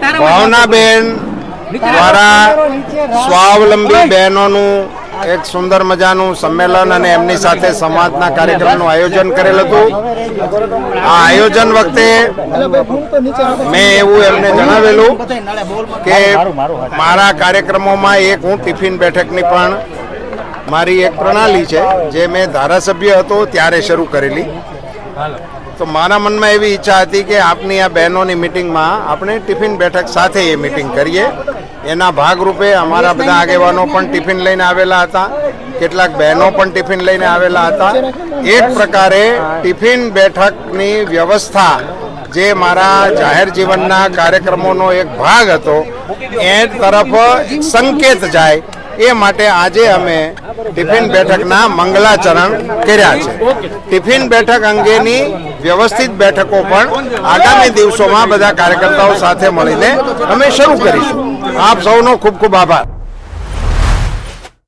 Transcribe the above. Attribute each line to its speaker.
Speaker 1: ભાવનાબેન દ્વારા સ્વાવલંબી બહેનોનું એક સુંદર મજાનું સંમેલન અને એમની સાથે સમાજના કાર્યક્રમનું આયોજન કરેલ હતું. આ આયોજન વખતે મેં એવું એમને જણાવેલું કે મારા કાર્યક્રમોમાં એક હું ટિફિન બેઠકની પણ મારી એક પ્રણાલી છે જે મેં ધારાસભ્ય હતો ત્યારે શરૂ કરેલી. તો મારા મનમાં એવી ઈચ્છા હતી કે આપની આ બહેનોની મિટિંગમાં આપણે ટિફિન બેઠક સાથે એ મિટિંગ કરીએ. એના ભાગરૂપે અમારા બધા આગેવાનો પણ ટિફિન લઈને આવેલા હતા. કેટલાક બહેનો પણ ટિફિન લઈને આવેલા હતા. એક પ્રકારે ટિફિન બેઠકની વ્યવસ્થા જે મારા જાહેર જીવનના કાર્યક્રમોનો એક ભાગ હતો, એ તરફ સંકેત જાય. એ માટે આજે અમે ટિફિન બેઠકના મંગલાચરણ કર્યા છે. ટિફિન બેઠક અંગેની વ્યવસ્થિત બેઠકો પણ આગામી દિવસોમાં બધા કાર્યકર્તાઓ સાથે મળીને અમે શરૂ કરીશું. આપ સૌનો ખૂબ ખૂબ આભાર.